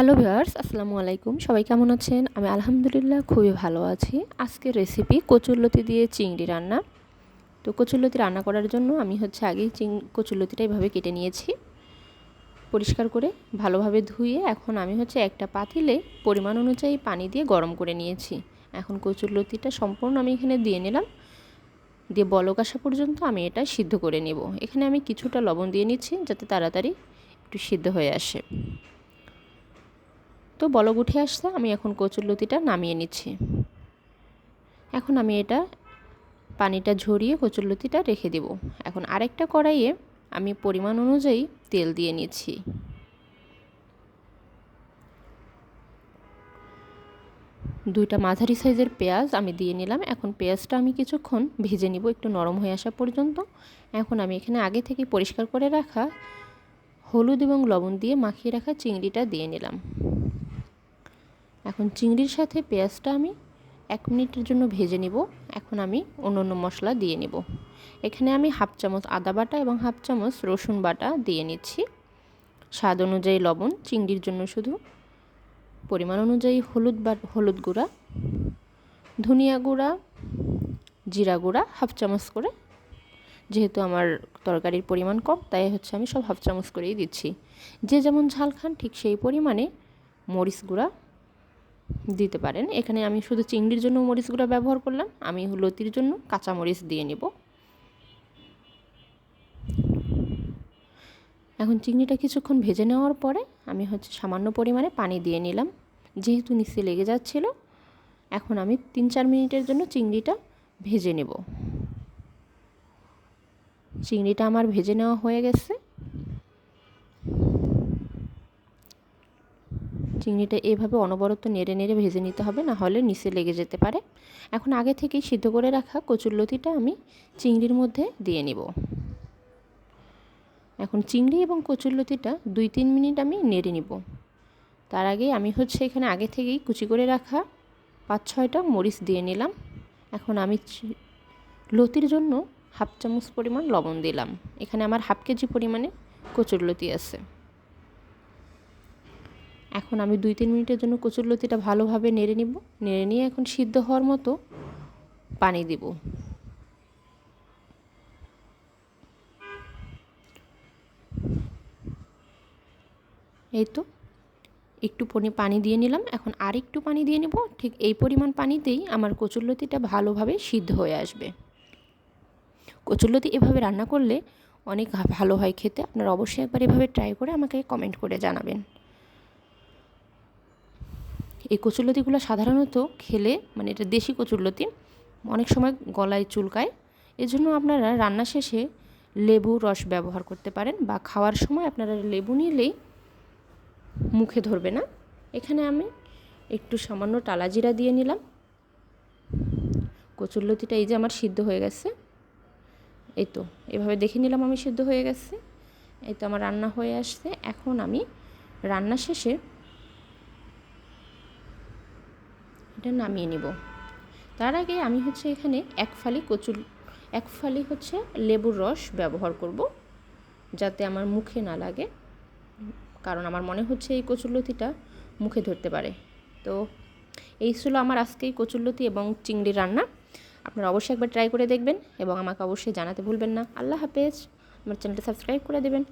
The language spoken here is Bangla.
হ্যালো ভিউয়ার্স, আসসালামু আলাইকুম। সবাই কেমন আছেন? আমি আলহামদুলিল্লাহ খুবই ভালো আছি। আজকের রেসিপি কচুরলতি দিয়ে চিংড়ি রান্না। তো কচুরলতি রান্না করার জন্য আমি হচ্ছে আগেই চিং কচুরলতিটা এইভাবে কেটে নিয়েছি। পরিষ্কার করে ভালোভাবে ধুয়ে এখন আমি হচ্ছে একটা পাতিলে পরিমাণ অনুযায়ী পানি দিয়ে গরম করে নিয়েছি। এখন কচুরলতিটা সম্পূর্ণ আমি এখানে দিয়ে নিলাম। দিয়ে বলক আসা পর্যন্ত আমি এটা সিদ্ধ করে নেব। এখানে আমি কিছুটা লবণ দিয়ে নিচ্ছি যাতে তাড়াতাড়ি একটু সিদ্ধ হয়ে আসে। তো বলক উঠে আসছে, আমি এখন কচুরলতিটা নামিয়ে নিচ্ছি। এখন আমি এটা পানিটা ঝরিয়ে কচুরলতিটা রেখে দেব। এখন আরেকটা কড়াইয়ে আমি পরিমাণ অনুযায়ী তেল দিয়ে নিচ্ছি। দুইটা মাঝারি সাইজের পেঁয়াজ আমি দিয়ে নিলাম। এখন পেঁয়াজটা আমি কিছুক্ষণ ভেজে নিব, একটু নরম হয়ে আসা পর্যন্ত। এখন আমি এখানে আগে থেকে পরিষ্কার করে রাখা হলুদ এবং লবণ দিয়ে মাখিয়ে রাখা চিংড়িটা দিয়ে নিলাম। এখন চিংড়ির সাথে পেঁয়াজটা আমি এক মিনিটের জন্য ভেজে নিব। এখন আমি অন্য অন্য মশলা দিয়ে নিব। এখানে আমি হাফ চামচ আদা বাটা এবং হাফ চামচ রসুন বাটা দিয়ে নিচ্ছি। স্বাদ অনুযায়ী লবণ, চিংড়ির জন্য শুধু পরিমাণ অনুযায়ী হলুদ বা, হলুদ গুঁড়া, ধনিয়া গুঁড়া, জিরা গুঁড়া, হাফ চামচ করে। যেহেতু আমার তরকারির পরিমাণ কম, তাই হচ্ছে আমি সব হাফ চামচ করেই দিচ্ছি। যে যেমন ঝাল খান, ঠিক সেই পরিমাণে মরিচ গুঁড়া দিতে পারেন। এখানে আমি শুধু চিংড়ির জন্য মরিচ গুঁড়া ব্যবহার করলাম। আমি লতির জন্য কাঁচা মরিচ দিয়ে নেব। এখন চিংড়িটা কিছুক্ষণ ভেজে নেওয়ার পরে আমি হচ্ছে সামান্য পরিমাণে পানি দিয়ে নিলাম। যেহেতু নিচে লেগে যাচ্ছিল, এখন আমি তিন চার মিনিটের জন্য চিংড়িটা ভেজে নেব। চিংড়িটা আমার ভেজে নেওয়া হয়ে গেছে। চিংড়িটা এভাবে অনবরত নেড়ে নেড়ে ভেজে নিতে হবে, না হলে নিচে লেগে যেতে পারে। এখন আগে থেকেই সিদ্ধ করে রাখা কচুরলতিটা আমি চিংড়ির মধ্যে দিয়ে নিব। এখন চিংড়ি এবং কচুরলতিটা দুই তিন মিনিট আমি নেড়ে নিব। তার আগে আমি হচ্ছে এখানে আগে থেকেই কুচি করে রাখা পাঁচ ছয়টা মরিচ দিয়ে নিলাম। এখন আমি লতির জন্য হাফ চামচ পরিমাণ লবণ দিলাম। এখানে আমার হাফ কেজি পরিমাণে কচুরলতি আছে। এখন আমি দুই, তিন মিনিটের জন্য কচুরলতিটা ভালোভাবে নেড়ে নিব। নেড়ে নিয়ে এখন সিদ্ধ হওয়ার মতো পানি দিব। এই তো, একটু পনি পানি দিয়ে নিলাম। এখন আর একটু পানি দিয়ে নেব। ঠিক এই পরিমাণ পানিতেই আমার কচুরলতিটা ভালোভাবে সিদ্ধ হয়ে আসবে। কচুরলতি এভাবে রান্না করলে অনেক ভালো হয় খেতে। আপনারা অবশ্যই একবার এভাবে ট্রাই করে আমাকে কমেন্ট করে জানাবেন। এই কচুরলতিগুলো সাধারণত খেলে মানে এটা দেশি কচুরলতি, অনেক সময় গলায় চুলকায়। এজন্য আপনারা রান্না শেষে লেবু রস ব্যবহার করতে পারেন বা খাওয়ার সময় আপনারা লেবু নিলেই মুখে ধরবে না। এখানে আমি একটু সামান্য টালা জিরা দিয়ে নিলাম। কচুরলতিটা এই যে আমার সিদ্ধ হয়ে গেছে। এই তো, এভাবে দেখে নিলাম আমি সিদ্ধ হয়ে গেছে। এই তো আমার রান্না হয়ে আসছে। এখন আমি রান্না শেষে এটা নামিয়ে নিব। তার আগে আমি হচ্ছে এখানে এক ফালি কচুর, এক ফালি হচ্ছে লেবুর রস ব্যবহার করব, যাতে আমার মুখে না লাগে, কারণ আমার মনে হচ্ছে এই কচুরলতিটা মুখে ধরতে পারে। তো এই ছিল আমার আজকে এই কচুরলতি এবং চিংড়ি রান্না। আপনারা অবশ্যই একবার ট্রাই করে দেখবেন এবং আমাকে অবশ্যই জানাতে ভুলবেন না। আল্লাহ হাফেজ। আমার চ্যানেলটা সাবস্ক্রাইব করে দেবেন।